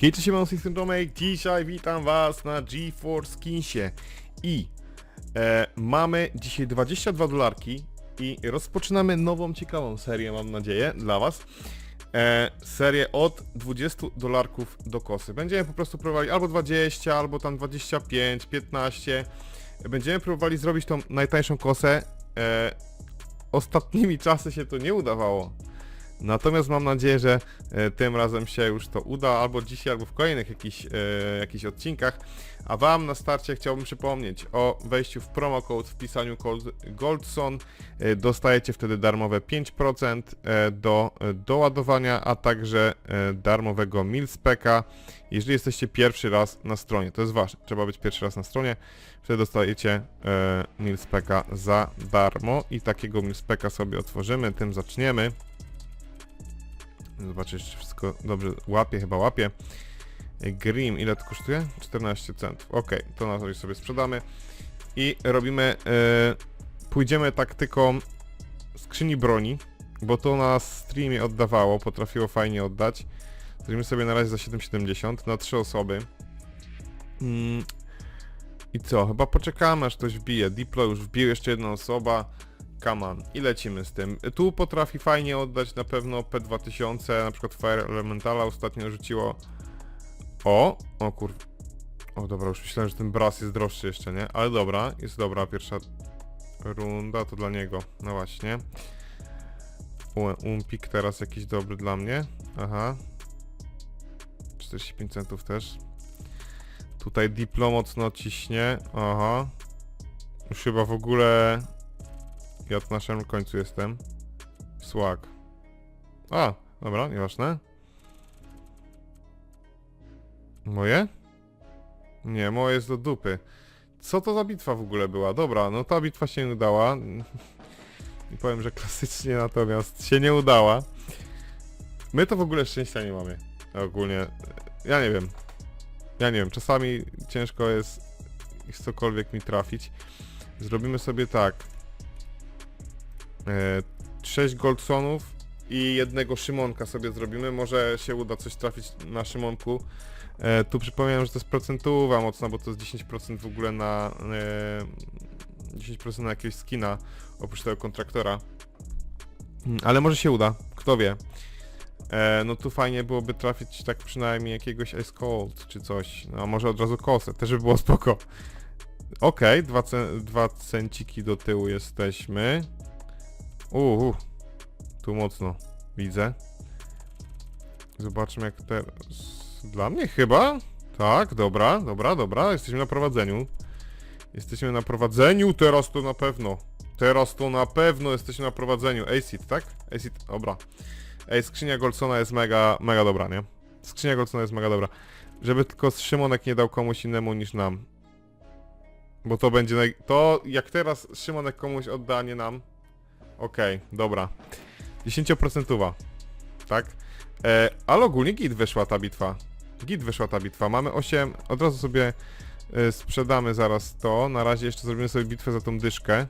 Hej, cześć, mam z Tomek. Dzisiaj witam was na GeForce Skinsie. I e, mamy dzisiaj 22 dolarki i rozpoczynamy nową, ciekawą serię, mam nadzieję, dla was. E, serię od 20 dolarków do kosy. Będziemy po prostu próbowali albo 20, albo tam 25, 15. Będziemy próbowali zrobić tą najtańszą kosę. E, ostatnimi czasy się to nie udawało. Natomiast mam nadzieję, że e, tym razem się już to uda, albo dzisiaj, albo w kolejnych jakichś, e, jakichś odcinkach. A Wam na starcie chciałbym przypomnieć o wejściu w promo code, wpisaniu Goldson. E, dostajecie wtedy darmowe 5% e, do doładowania, a także darmowego Milspeka, jeżeli jesteście pierwszy raz na stronie. To jest Wasze, trzeba być pierwszy raz na stronie. Wtedy dostajecie Milspeka za darmo i takiego Milspeka sobie otworzymy, tym zaczniemy. Zobaczyć, czy wszystko dobrze łapie, chyba łapie. Grim, ile to kosztuje? 14 centów. Ok, to na razie sobie sprzedamy. I robimy, e, pójdziemy taktyką skrzyni broni, bo to na streamie oddawało, potrafiło fajnie oddać. Zrobimy sobie na razie za 7,70 na 3 osoby. Mm. I co? Chyba poczekamy aż ktoś wbije. Diplo już wbił jeszcze jedna osoba. On. I lecimy z tym. Tu potrafi fajnie oddać na pewno P2000, na przykład Fire Elementala ostatnio rzuciło. O! O kur... O dobra, już myślałem, że ten bras jest droższy jeszcze, nie? Ale dobra, jest dobra pierwsza runda, to dla niego. No właśnie. Umpik teraz jakiś dobry dla mnie. Aha. 45 centów też. Tutaj Diplo mocno ciśnie. Aha. Już chyba w ogóle ja na samym końcu jestem. Swag. A, dobra, nieważne. Moje? Nie, moje jest do dupy. Co to za bitwa w ogóle była? Dobra, no ta bitwa się nie udała. I powiem, że klasycznie natomiast się nie udała. My to w ogóle szczęścia nie mamy. Ogólnie. Ja nie wiem. Ja nie wiem, czasami ciężko jest cokolwiek mi trafić. Zrobimy sobie tak. E, 6 Goldsonów i jednego Szymonka sobie zrobimy. Może się uda coś trafić na Szymonku. E, tu przypomniałem, że to jest procentowa mocna, bo to jest 10% w ogóle na... E, 10% na jakiegoś skina, oprócz tego kontraktora. Ale może się uda, kto wie. E, no tu fajnie byłoby trafić tak przynajmniej jakiegoś Ice Cold czy coś. No może od razu kosę, też by było spoko. Okej, dwa, ce- dwa do tyłu jesteśmy. Uuu, tu mocno widzę. Zobaczmy jak teraz... Dla mnie chyba? Tak, dobra, dobra, dobra, jesteśmy na prowadzeniu. Jesteśmy na prowadzeniu, teraz to na pewno. Teraz to na pewno jesteśmy na prowadzeniu. Acid, tak? Acid, dobra. Ej, skrzynia Goldsona jest mega, mega dobra, nie? Skrzynia Goldsona jest mega dobra. Żeby tylko Szymonek nie dał komuś innemu niż nam. Bo to będzie. To jak teraz Szymonek komuś odda, nie nam. Okej, dobra. 10% tak? E, ale ogólnie git wyszła ta bitwa. Git wyszła ta bitwa. Mamy 8. Od razu sobie e, sprzedamy zaraz to. Na razie jeszcze zrobimy sobie bitwę za tą dyszkę.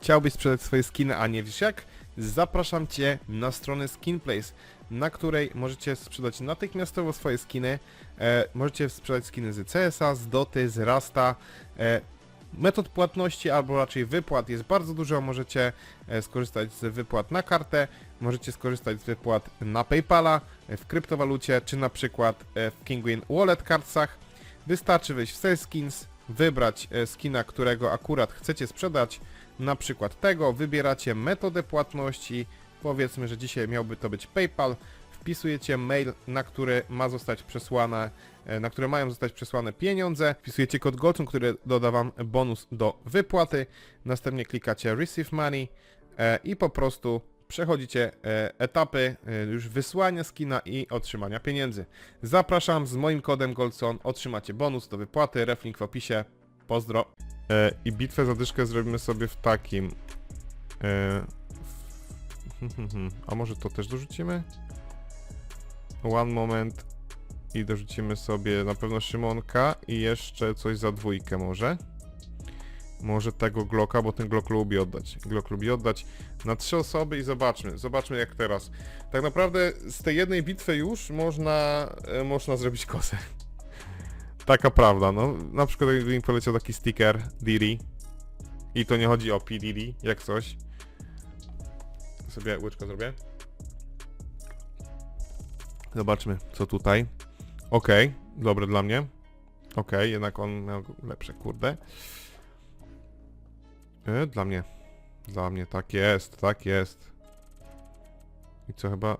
Chciałbyś sprzedać swoje skiny, a nie wiesz jak? Zapraszam Cię na stronę Skinplace, na której możecie sprzedać natychmiastowo swoje skiny. E, możecie sprzedać skiny z CS-a, z Doty, z Rasta. E, metod płatności albo raczej wypłat jest bardzo dużo. Możecie e, skorzystać z wypłat na kartę, możecie skorzystać z wypłat na PayPala, e, w kryptowalucie, czy na przykład e, w Kinguin Wallet Cardsach. Wystarczy wejść w Sales Skins, wybrać skina, którego akurat chcecie sprzedać, na przykład tego, wybieracie metodę płatności, powiedzmy, że dzisiaj miałby to być PayPal, wpisujecie mail, na który ma zostać przesłane, e, na które mają zostać przesłane pieniądze, wpisujecie kod GOTUN, który doda wam bonus do wypłaty, następnie klikacie Receive Money e, i po prostu przechodzicie e, etapy już wysłania skina i otrzymania pieniędzy. Zapraszam, z moim kodem Goldson otrzymacie bonus do wypłaty, reflink w opisie, pozdro. I bitwę za dyszkę zrobimy sobie w takim. A może to też dorzucimy? One moment. I dorzucimy sobie na pewno Szymonka i jeszcze coś za dwójkę może. Może tego Glocka, bo ten Glock lubi oddać. Glock lubi oddać na trzy osoby i zobaczmy. Zobaczmy jak teraz. Tak naprawdę z tej jednej bitwy już można, e, można zrobić kosę. Taka prawda, no. Na przykład jakby mi poleciał taki sticker Diri. I to nie chodzi o P. Diddy, jak coś. Sobie łyczkę zrobię. Zobaczmy, co tutaj. Okej, dobre dla mnie. Okej, jednak on miał lepsze, kurde. E, dla mnie. Dla mnie, tak jest, tak jest. I co chyba...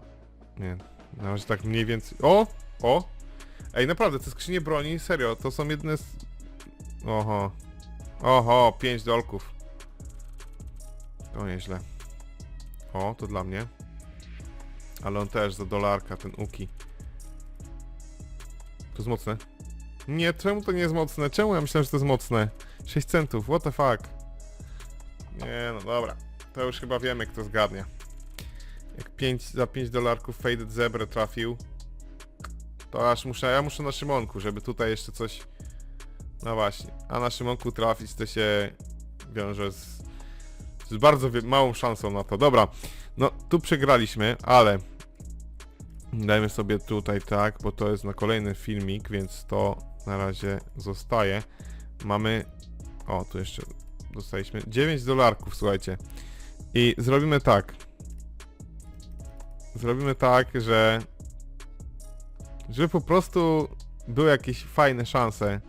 Nie, na razie tak mniej więcej... O! O! Ej, naprawdę, te skrzynie broni, serio, to są jedne z... Oho. Oho, 5 dolków. To nieźle. O, to dla mnie. Ale on też za dolarka, ten Uki. To jest mocne. Nie, czemu to nie jest mocne? Czemu ja myślałem, że to jest mocne? 6 centów, what the fuck? Nie, no dobra. To już chyba wiemy, kto zgadnie. Jak 5, za 5 dolarków Faded Zebra trafił, to aż muszę, ja muszę na Szymonku, żeby tutaj jeszcze coś... No właśnie, a na Szymonku trafić to się wiąże z, z bardzo małą szansą na to. Dobra, no tu przegraliśmy, ale dajmy sobie tutaj tak, bo to jest na kolejny filmik, więc to na razie zostaje. Mamy, o tu jeszcze dostaliśmy 9 dolarków, słuchajcie. I zrobimy tak. Zrobimy tak, że żeby po prostu były jakieś fajne szanse.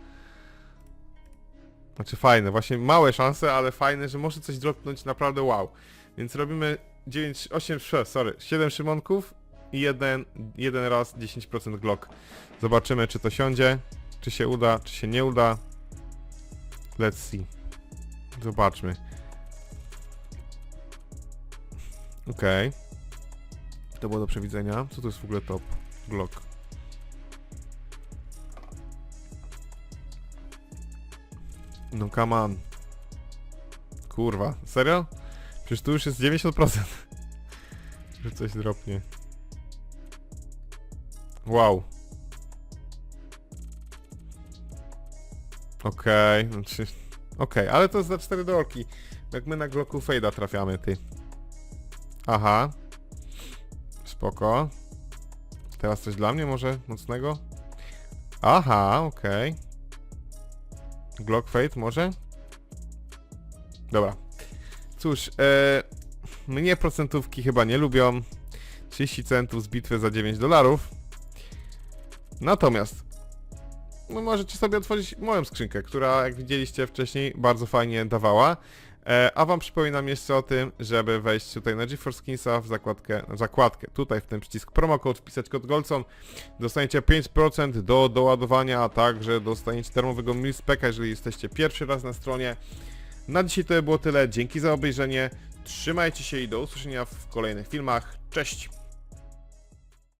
Znaczy fajne, właśnie małe szanse, ale fajne, że może coś dropnąć naprawdę wow. Więc robimy 9, 8, 6, sorry, 7 szymonków i jeden, jeden raz 10% Glock. Zobaczymy czy to siądzie, czy się uda, czy się nie uda. Let's see. Zobaczmy. Okej. To było do przewidzenia. Co to jest w ogóle top? Glock. No come on. Kurwa, serio? Przecież tu już jest 90%. Że coś dropnie. Wow. Okej, znaczy... Okej, ale to jest za 4 dolki. Jak my na Glocku Fade'a trafiamy, ty. Aha. Spoko. Teraz coś dla mnie może mocnego? Aha, okej. Glock Fade może? Dobra. Cóż, e, mnie procentówki chyba nie lubią. 30 centów z bitwy za 9 dolarów. Natomiast no możecie sobie otworzyć moją skrzynkę, która jak widzieliście wcześniej bardzo fajnie dawała. E, a wam przypominam jeszcze o tym, żeby wejść tutaj na GeForce w zakładkę, w zakładkę, tutaj w ten przycisk promocode, wpisać kod Golcon, dostaniecie 5% do doładowania, a także dostaniecie darmowego milspeka, jeżeli jesteście pierwszy raz na stronie. Na dzisiaj to było tyle, dzięki za obejrzenie, trzymajcie się i do usłyszenia w kolejnych filmach, cześć!